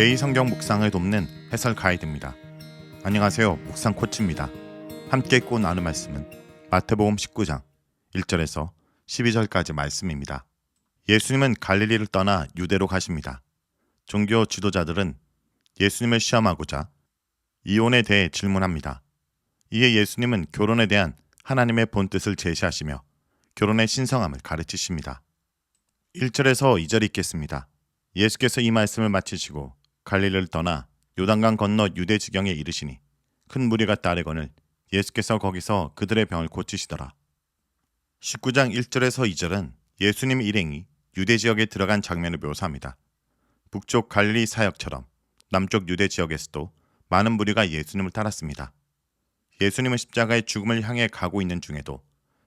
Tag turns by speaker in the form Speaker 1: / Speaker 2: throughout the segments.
Speaker 1: 매일 성경 묵상을 돕는 해설 가이드입니다. 안녕하세요. 묵상 코치입니다. 함께 읽고 나눌 말씀은 마태복음 19장 1절에서 12절까지 말씀입니다. 예수님은 갈릴리를 떠나 유대로 가십니다. 종교 지도자들은 예수님을 시험하고자 이혼에 대해 질문합니다. 이에 예수님은 결혼에 대한 하나님의 본뜻을 제시하시며 결혼의 신성함을 가르치십니다. 1절에서 2절 읽겠습니다. 예수께서 이 말씀을 마치시고 갈릴리를 떠나 요단강 건너 유대 지경에 이르시니 큰 무리가 따르거늘 예수께서 거기서 그들의 병을 고치시더라. 19장 1절에서 2절은 예수님 일행이 유대 지역에 들어간 장면을 묘사합니다. 북쪽 갈릴리 사역처럼 남쪽 유대 지역에서도 많은 무리가 예수님을 따랐습니다. 예수님은 십자가의 죽음을 향해 가고 있는 중에도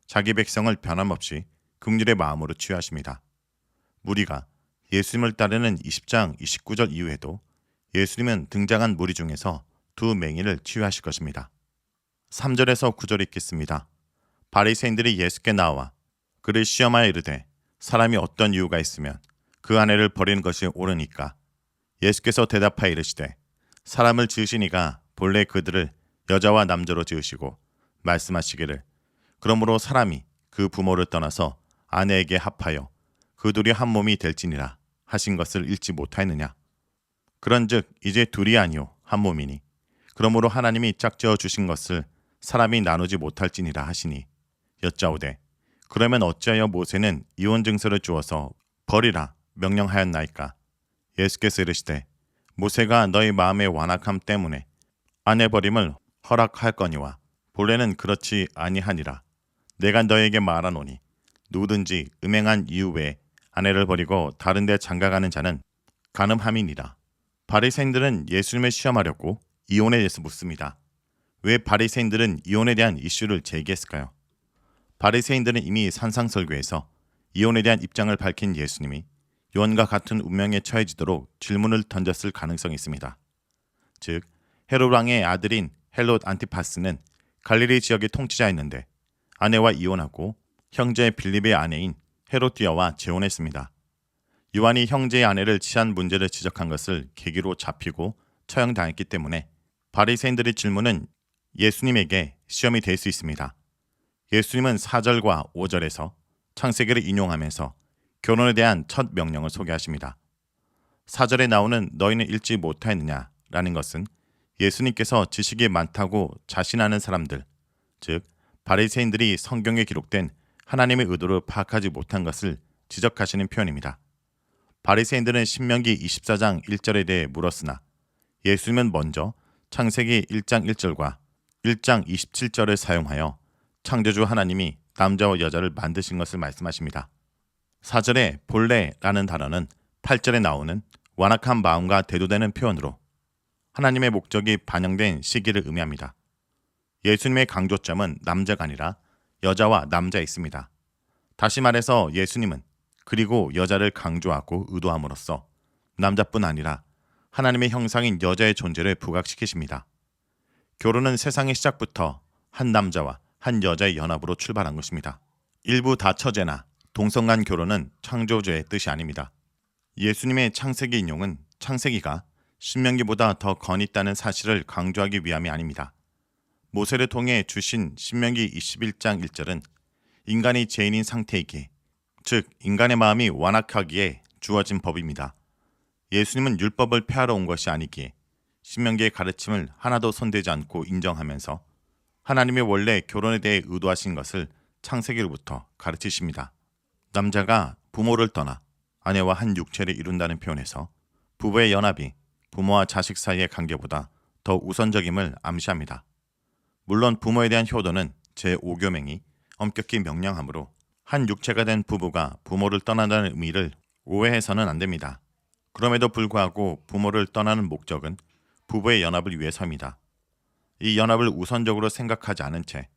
Speaker 1: 자기 백성을 변함없이 긍휼의 마음으로 치유하십니다. 무리가 예수님을 따르는 20장 29절 이후에도 예수님은 등장한 무리 중에서 두 맹인을 치유하실 것입니다. 3절에서 9절 읽겠습니다. 바리새인들이 예수께 나와 그를 시험하여 이르되 사람이 어떤 이유가 있으면 그 아내를 버리는 것이 옳으니까 예수께서 대답하여 이르시되 사람을 지으시니가 본래 그들을 여자와 남자로 지으시고 말씀하시기를 그러므로 사람이 그 부모를 떠나서 아내에게 합하여 그 둘이 한 몸이 될지니라 하신 것을 읽지 못하였느냐? 그런즉 이제 둘이 아니요 한 몸이니. 그러므로 하나님이 짝지어 주신 것을 사람이 나누지 못할지니라 하시니. 여짜오되 그러면 어찌하여 모세는 이혼 증서를 주어서 버리라 명령하였나이까? 예수께서 이르시되 모세가 너희 마음의 완악함 때문에 아내 버림을 허락할 거니와 본래는 그렇지 아니하니라. 내가 너에게 말하노니 누구든지 음행한 이유 외에 아내를 버리고 다른 데 장가가는 자는 간음함이니라 바리새인들은 예수님을 시험하려고 이혼에 대해서 묻습니다. 왜 바리새인들은 이혼에 대한 이슈를 제기했을까요? 바리새인들은 이미 산상설교에서 이혼에 대한 입장을 밝힌 예수님이 요한과 같은 운명에 처해지도록 질문을 던졌을 가능성이 있습니다. 즉 헤롯 왕의 아들인 헬롯 안티파스는 갈릴리 지역의 통치자였는데 아내와 이혼하고 형제 빌립의 아내인 헤로디아와 재혼했습니다. 요한이 형제의 아내를 취한 문제를 지적한 것을 계기로 잡히고 처형당했기 때문에 바리새인들의 질문은 예수님에게 시험이 될 수 있습니다. 예수님은 4절과 5절에서 창세기를 인용하면서 결혼에 대한 첫 명령을 소개하십니다. 4절에 나오는 너희는 읽지 못하였느냐 라는 것은 예수님께서 지식이 많다고 자신하는 사람들, 즉 바리새인들이 성경에 기록된 하나님의 의도를 파악하지 못한 것을 지적하시는 표현입니다. 바리새인들은 신명기 24장 1절에 대해 물었으나 예수님은 먼저 창세기 1장 1절과 1장 27절을 사용하여 창조주 하나님이 남자와 여자를 만드신 것을 말씀하십니다. 4절에 본래라는 단어는 8절에 나오는 완악한 마음과 대두되는 표현으로 하나님의 목적이 반영된 시기를 의미합니다. 예수님의 강조점은 남자가 아니라 여자와 남자에 있습니다. 다시 말해서 예수님은 그리고 여자를 강조하고 의도함으로써 남자뿐 아니라 하나님의 형상인 여자의 존재를 부각시키십니다. 결혼은 세상의 시작부터 한 남자와 한 여자의 연합으로 출발한 것입니다. 일부 다처제나 동성 간 결혼은 창조주의 뜻이 아닙니다. 예수님의 창세기 인용은 창세기가 신명기보다 더 권위 있다는 사실을 강조하기 위함이 아닙니다. 모세를 통해 주신 신명기 21장 1절은 인간이 죄인인 상태이기에 즉 인간의 마음이 완악하기에 주어진 법입니다. 예수님은 율법을 폐하러 온 것이 아니기에 신명기의 가르침을 하나도 손대지 않고 인정하면서 하나님의 원래 결혼에 대해 의도하신 것을 창세기로부터 가르치십니다. 남자가 부모를 떠나 아내와 한 육체를 이룬다는 표현에서 부부의 연합이 부모와 자식 사이의 관계보다 더 우선적임을 암시합니다. 물론 부모에 대한 효도는 제5교맹이 엄격히 명령하므로 한 육체가 된 부부가 부모를 떠난다는 의미를 오해해서는 안 됩니다. 그럼에도 불구하고 부모를 떠나는 목적은 부부의 연합을 위해서입니다. 이 연합을 우선적으로 생각하지 않은 채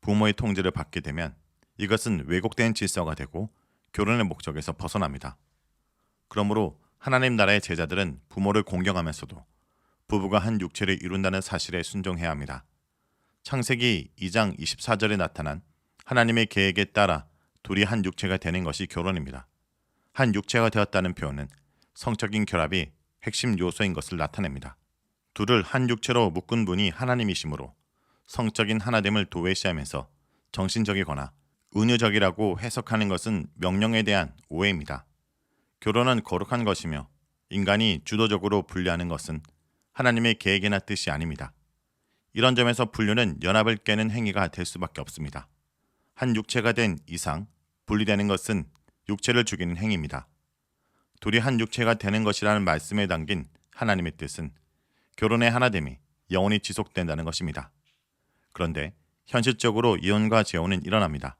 Speaker 1: 부모의 통제를 받게 되면 이것은 왜곡된 질서가 되고 결혼의 목적에서 벗어납니다. 그러므로 하나님 나라의 제자들은 부모를 공경하면서도 부부가 한 육체를 이룬다는 사실에 순종해야 합니다. 창세기 2장 24절에 나타난 하나님의 계획에 따라 둘이 한 육체가 되는 것이 결혼입니다. 한 육체가 되었다는 표현은 성적인 결합이 핵심 요소인 것을 나타냅니다. 둘을 한 육체로 묶은 분이 하나님이시므로 성적인 하나됨을 도외시하면서 정신적이거나 은유적이라고 해석하는 것은 명령에 대한 오해입니다. 결혼은 거룩한 것이며 인간이 주도적으로 분류하는 것은 하나님의 계획이나 뜻이 아닙니다. 이런 점에서 분류는 연합을 깨는 행위가 될 수밖에 없습니다. 한 육체가 된 이상 분리되는 것은 육체를 죽이는 행위입니다. 둘이 한 육체가 되는 것이라는 말씀에 담긴 하나님의 뜻은 결혼의 하나됨이 영원히 지속된다는 것입니다. 그런데 현실적으로 이혼과 재혼은 일어납니다.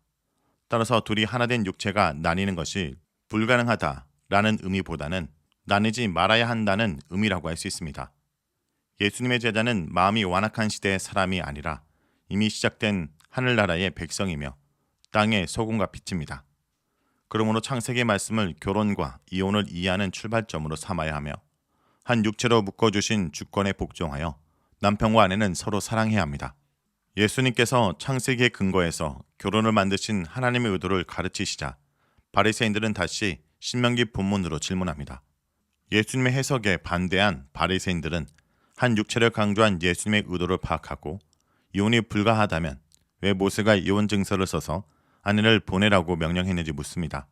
Speaker 1: 따라서 둘이 하나 된 육체가 나뉘는 것이 불가능하다라는 의미보다는 나뉘지 말아야 한다는 의미라고 할 수 있습니다. 예수님의 제자는 마음이 완악한 시대의 사람이 아니라 이미 시작된 하늘나라의 백성이며 땅의 소금과 빛입니다. 그러므로 창세기 말씀을 결혼과 이혼을 이해하는 출발점으로 삼아야 하며 한 육체로 묶어주신 주권에 복종하여 남편과 아내는 서로 사랑해야 합니다. 예수님께서 창세기의 근거에서 결혼을 만드신 하나님의 의도를 가르치시자 바리새인들은 다시 신명기 본문으로 질문합니다. 예수님의 해석에 반대한 바리새인들은 한 육체를 강조한 예수님의 의도를 파악하고 이혼이 불가하다면 왜 모세가 이혼 증서를 써서 아내를 보내라고 명령했는지 묻습니다.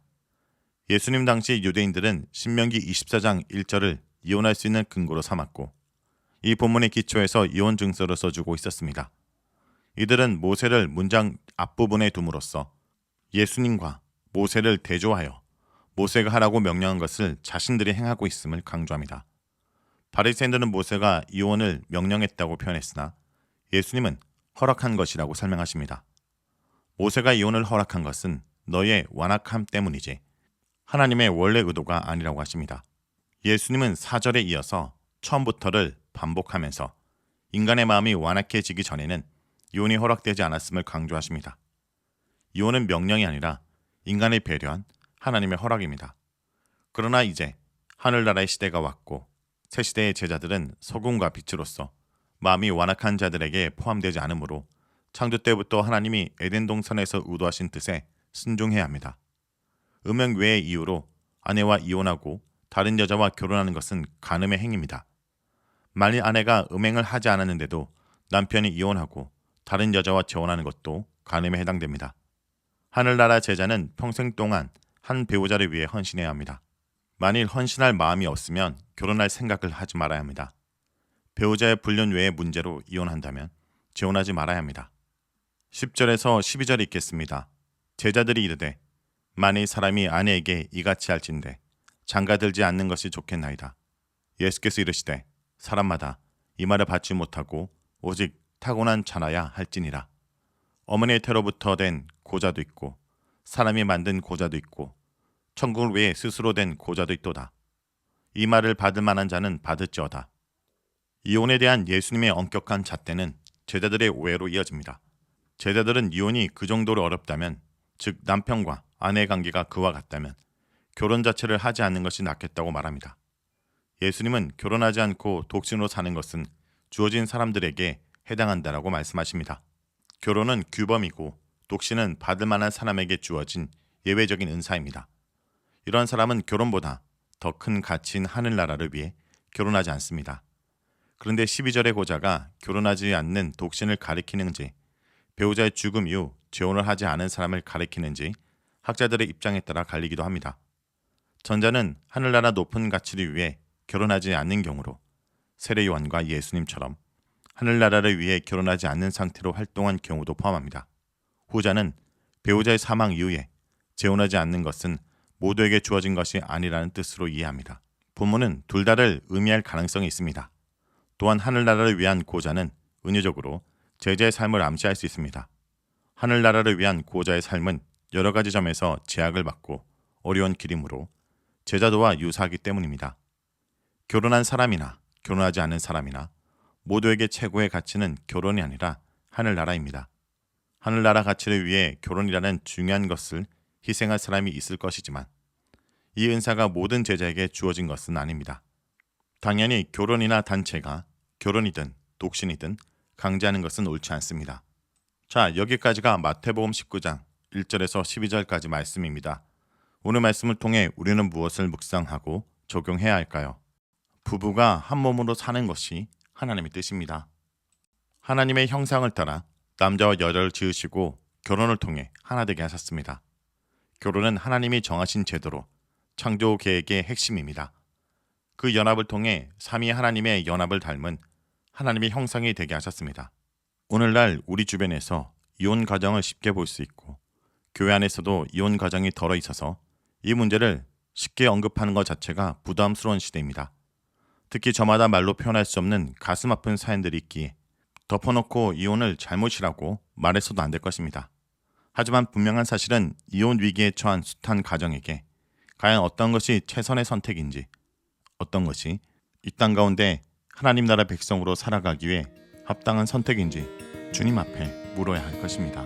Speaker 1: 예수님 당시 유대인들은 신명기 24장 1절을 이혼할 수 있는 근거로 삼았고 이 본문의 기초에서 이혼 증서를 써주고 있었습니다. 이들은 모세를 문장 앞부분에 둠으로써 예수님과 모세를 대조하여 모세가 하라고 명령한 것을 자신들이 행하고 있음을 강조합니다. 바리새인들은 모세가 이혼을 명령했다고 표현했으나 예수님은 허락한 것이라고 설명하십니다. 모세가 이혼을 허락한 것은 너의 완악함 때문이지 하나님의 원래 의도가 아니라고 하십니다. 예수님은 사절에 이어서 처음부터를 반복하면서 인간의 마음이 완악해지기 전에는 이혼이 허락되지 않았음을 강조하십니다. 이혼은 명령이 아니라 인간의 배려한 하나님의 허락입니다. 그러나 이제 하늘나라의 시대가 왔고 새 시대의 제자들은 소금과 빛으로서 마음이 완악한 자들에게 포함되지 않으므로 창조 때부터 하나님이 에덴 동산에서 의도하신 뜻에 순종해야 합니다. 음행 외의 이유로 아내와 이혼하고 다른 여자와 결혼하는 것은 간음의 행위입니다. 만일 아내가 음행을 하지 않았는데도 남편이 이혼하고 다른 여자와 재혼하는 것도 간음에 해당됩니다. 하늘나라 제자는 평생 동안 한 배우자를 위해 헌신해야 합니다. 만일 헌신할 마음이 없으면 결혼할 생각을 하지 말아야 합니다. 배우자의 불륜 외의 문제로 이혼한다면 재혼하지 말아야 합니다. 10절에서 12절 읽겠습니다. 제자들이 이르되 만일 사람이 아내에게 이같이 할진대 장가들지 않는 것이 좋겠나이다. 예수께서 이르시되 사람마다 이 말을 받지 못하고 오직 타고난 자나야 할지니라. 어머니의 태로부터 된 고자도 있고 사람이 만든 고자도 있고 천국을 위해 스스로 된 고자도 있도다. 이 말을 받을 만한 자는 받을지어다. 이혼에 대한 예수님의 엄격한 잣대는 제자들의 오해로 이어집니다. 제자들은 이혼이 그 정도로 어렵다면, 즉 남편과 아내 관계가 그와 같다면 결혼 자체를 하지 않는 것이 낫겠다고 말합니다. 예수님은 결혼하지 않고 독신으로 사는 것은 주어진 사람들에게 해당한다라고 말씀하십니다. 결혼은 규범이고 독신은 받을 만한 사람에게 주어진 예외적인 은사입니다. 이런 사람은 결혼보다 더 큰 가치인 하늘나라를 위해 결혼하지 않습니다. 그런데 12절의 고자가 결혼하지 않는 독신을 가리키는지 배우자의 죽음 이후 재혼을 하지 않은 사람을 가리키는지 학자들의 입장에 따라 갈리기도 합니다. 전자는 하늘나라 높은 가치를 위해 결혼하지 않는 경우로 세례 요한과 예수님처럼 하늘나라를 위해 결혼하지 않는 상태로 활동한 경우도 포함합니다. 후자는 배우자의 사망 이후에 재혼하지 않는 것은 모두에게 주어진 것이 아니라는 뜻으로 이해합니다. 본문은 둘 다를 의미할 가능성이 있습니다. 또한 하늘나라를 위한 고자는 은유적으로 제자의 삶을 암시할 수 있습니다. 하늘나라를 위한 고자의 삶은 여러 가지 점에서 제약을 받고 어려운 길이므로 제자도와 유사하기 때문입니다. 결혼한 사람이나 결혼하지 않은 사람이나 모두에게 최고의 가치는 결혼이 아니라 하늘나라입니다. 하늘나라 가치를 위해 결혼이라는 중요한 것을 희생할 사람이 있을 것이지만 이 은사가 모든 제자에게 주어진 것은 아닙니다. 당연히 결혼이나 단체가 결혼이든 독신이든 강제하는 것은 옳지 않습니다. 자, 여기까지가 마태복음 19장 1절에서 12절까지 말씀입니다. 오늘 말씀을 통해 우리는 무엇을 묵상하고 적용해야 할까요? 부부가 한 몸으로 사는 것이 하나님의 뜻입니다. 하나님의 형상을 따라 남자와 여자를 지으시고 결혼을 통해 하나 되게 하셨습니다. 결혼은 하나님이 정하신 제도로 창조 계획의 핵심입니다. 그 연합을 통해 삼위 하나님의 연합을 닮은 하나님의 형상이 되게 하셨습니다. 오늘날 우리 주변에서 이혼 가정을 쉽게 볼 수 있고 교회 안에서도 이혼 가정이 덜어 있어서 이 문제를 쉽게 언급하는 것 자체가 부담스러운 시대입니다. 특히 저마다 말로 표현할 수 없는 가슴 아픈 사연들이 있기에 덮어놓고 이혼을 잘못이라고 말해서도 안 될 것입니다. 하지만 분명한 사실은 이혼 위기에 처한 숱한 가정에게 과연 어떤 것이 최선의 선택인지 어떤 것이 이 땅 가운데 하나님 나라 백성으로 살아가기 위해 합당한 선택인지 주님 앞에 물어야 할 것입니다.